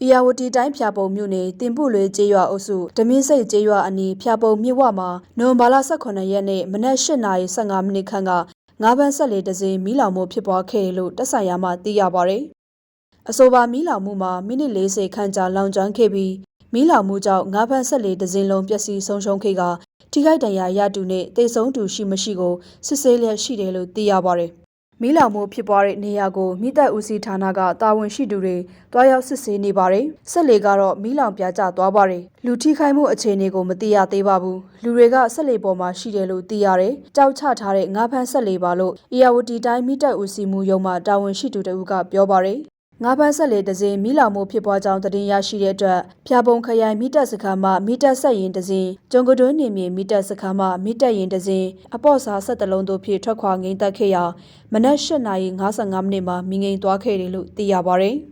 ။အီယာဝတီတိုင်းဖျာပုံမြို့နယ်တင်ပုလွေကျေးရွာအုပ်စုဓမင်းစိတ်ကျေးရွာအနီးဖျာပုံမြစ်ဝမှာနိုဝင်ဘာလ18ရက်နေ့မနက်8:15မိနစ်ခန့်ကငါးပန်းဆက်လေတစင်းမီးလောင်မှုဖြစ်ပွားခဲ့တယ်လို့တက်ဆိုင်ရာမှသိရပါဗျ။အဆိုပါမီးလောင်မှုမှာမိနစ်40ခန့်ကြာလောင်ကျွမ်းခဲ့ပြီးမီးလောင်မှုကြောင့်ငါးပန်းဆက်လေတစင်းလုံးပျက်စီးဆုံးရှုံးခဲ့ကထိခိုက်ဒဏ်ရာရတူနဲ့တေဆုံးသူရှိမရှိကိုစစ်ဆေးလျက်ရှိတယ်လို့သိရပါဗျ။ မီးလောင်မှုဖြစ်ပွားတဲ့နေရာကိုမိသက်ဦးစီးဌာနကတာဝန်ရှိသူတွေတွားရောက်စစ်ဆေးနေပါတယ်။ဆက်လေကတော့မီးလောင်ပြာကျသွားပါတယ်။လူထိခိုက်မှုအခြေအနေကိုမသိရသေးပါဘူး။လူတွေကဆက်လေပေါ်မှာရှိတယ်လို့သိရတယ်။ကြောက်ချထားတဲ့ငါးဖမ်းဆက်လေပါလို့အီယာဝတီတိုင်းမိသက်ဦးစီးမှုရုံးမှတာဝန်ရှိသူတဦးကပြောပါတယ်။ ငါးပန်းဆက်လေတစင်းမိလောင်မှုဖြစ်ပွားကြောင်းသတင်းရရှိတဲ့အတွက်ဖျာပုံခရိုင်မိတက်စခန်းမှမိတက်ဆက်ရင်တစင်းကျုံကတွင်းနေမြေမိတက်စခန်းမှမိတက်ရင်တစင်းအပေါ့စားဆက်တလုံးတို့ဖြင့်ထွက်ခွာငိမ့်သက်ခဲ့ရာမနက်၈ :55 မိနစ်မှာမိငိမ်သွားခဲ့တယ်လို့သိရပါဗျ။